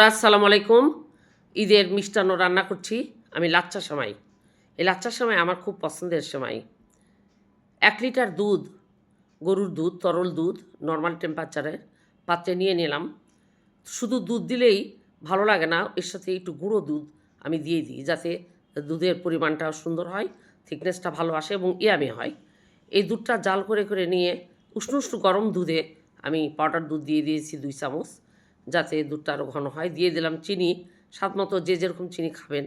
আসসালামু আলাইকুম। ঈদের মিষ্টান্ন রান্না করছি। আমি লাচ্চা সেমাই। এই লাচ্চা সেমাই আমার খুব পছন্দের সেমাই। এক লিটার দুধ, গরুর দুধ, তরল দুধ নর্মাল টেম্পারেচারের পাত্রে নিয়ে নিলাম। শুধু দুধ দিলেই ভালো লাগে না, এর সাথে একটু গুঁড়ো দুধ আমি দিয়ে দিই, যাতে দুধের পরিমাণটা সুন্দর হয় থিকনেসটা ভালো আসে এবং ইয়ামি হয়। এই দুধটা জাল করে করে নিয়ে উষ্ণ উষ্ণ গরম দুধে আমি পাউডার দুধ দিয়ে দিয়েছি দুই চামচ। যাতে দুধটা আরও ঘন হয়। দিয়ে দিলাম চিনি। স্বাদ মতো যে যেরকম চিনি খাবেন,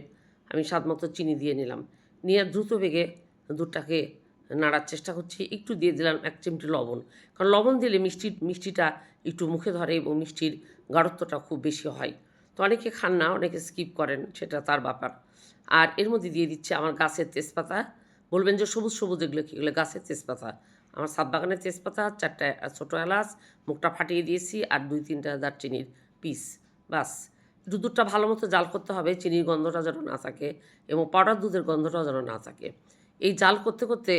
আমি স্বাদ মতো চিনি দিয়ে নিলাম। নিয়ে দ্রুত বেগে দুধটাকে নাড়ার চেষ্টা করছি। একটু দিয়ে দিলাম এক চিমটি লবণ। কারণ লবণ দিলে মিষ্টি, মিষ্টিটা একটু মুখে ধরে এবং মিষ্টির গাঢ়ত্বটা খুব বেশি হয়। তো অনেকে খান না, অনেকে স্কিপ করেন, সেটা তার ব্যাপার। আর এর মধ্যে দিয়ে দিচ্ছে আমার গাছের তেজপাতা। বলবেন যে সবুজ সবুজ এগুলো কী? এগুলো গাছের তেজপাতা। আমার সাত বাগানের তেজপাতা, চারটা ছোটো এলাচ, মুখটা ফাটিয়ে দিয়েছি আর দুই, তিনটা দারচিনির পিস বাস। দুধটা ভালো মতো জাল করতে হবে, চিনির গন্ধটা যেন না থাকে এবং পাউডার দুধের গন্ধটাও যেন না থাকে। এই জাল করতে করতে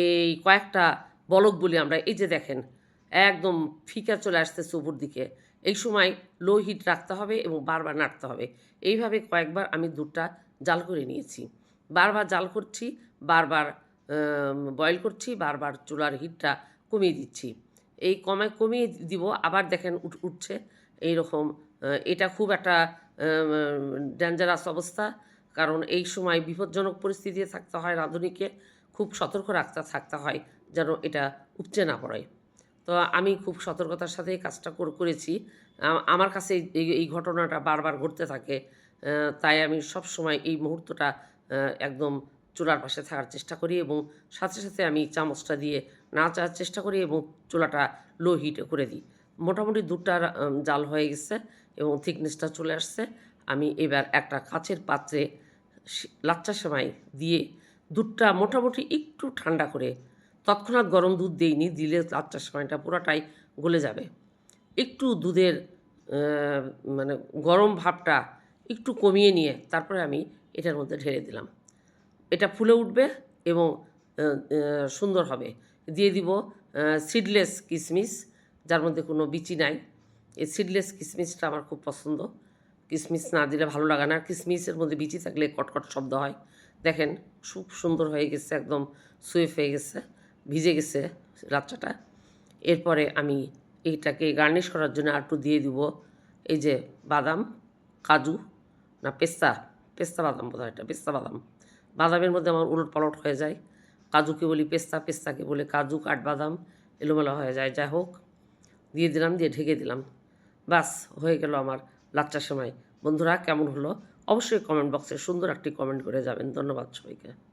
এই কয়েকটা বলক বলি আমরা এই যে দেখেন, একদম ফিকা চলে আসতেছে উপর দিকে। এই সময় লো হিট রাখতে হবে এবং বারবার নাড়তে হবে। এইভাবে কয়েকবার আমি দুধটা জাল করে নিয়েছি। বারবার জাল করছি, বারবার বয়েল করছি বারবার চুলার হিটটা কমিয়ে দিচ্ছি। এই কমে কমিয়ে দিব আবার দেখেন উঠ উঠছে। এইরকম আহ, এটা খুব একটা ডেঞ্জারাস অবস্থা। কারণ এই সময় বিপজ্জনক পরিস্থিতিতে থাকতে হয় রাঁধুনিকে। খুব সতর্ক রাখতে থাকতে হয় যেন এটা উপচে না পড়ে। তো আমি খুব সতর্কতার সাথে কাজটা করে- করেছি। আমার কাছে এই এই ঘটনাটা বারবার ঘটতে থাকে। তাই আমি সব সময় এই মুহূর্তটা একদম চুলার পাশে থাকার চেষ্টা করি এবং সাথে সাথে আমি চামচটা দিয়ে নাচার চেষ্টা করি এবং চুলাটা লো হিটে করে দিই। মোটামুটি উম, জাল হয়ে গেছে এবং থিকনেসটা চলে আসছে। আমি এবার একটা কাচের পাত্রে লাচ্চা সেমাই দিয়ে দুধটা মোটামুটি একটু ঠান্ডা করে তৎক্ষণাৎ গরম দুধ দেইনি দিলে লাচ্চা সেমাইটা পুরোটাই গলে যাবে। একটু দুধের মানে গরম ভাবটা একটু কমিয়ে নিয়ে তারপরে আমি এটার মধ্যে ঢেলে দিলাম। এটা ফুলে উঠবে এবং সুন্দর হবে। দিয়ে দিব সিডলেস কিশমিশ যার মধ্যে কোনো বিচি নাই। এই সিডলেস কিশমিশটা আমার খুব পছন্দ। কিশমিশ না দিলে ভালো লাগে না। কিশমিশের মধ্যে বিচি থাকলে কটকট শব্দ হয়। দেখেন, খুব সুন্দর হয়ে গেছে, একদম সুয়েফ হয়ে গেছে, ভিজে গেছে লাচ্চাটা। এরপরে আমি এইটাকে গার্নিশ করার জন্য আর একটু দিয়ে দিব, এই যে বাদাম, কাজু, না, পেস্তা পেস্তা বাদাম বোধ হয় এটা, পেস্তা বাদাম। বাদামের মধ্যে আমার উলট পালট হয়ে যায়। কাজুকে বলি পেস্তা, পেস্তাকে বলে কাজু কাঠবাদাম এলোমেলা হয়ে যায়। যাই হোক, দিয়ে দিলাম, দিয়ে ঢেকে দিলাম। বাস, হয়ে গেল আমার লাচ্চার সময়। বন্ধুরা, কেমন হলো? অবশ্যই কমেন্ট বক্সে সুন্দর একটি কমেন্ট করে যাবেন। ধন্যবাদ সবাইকে।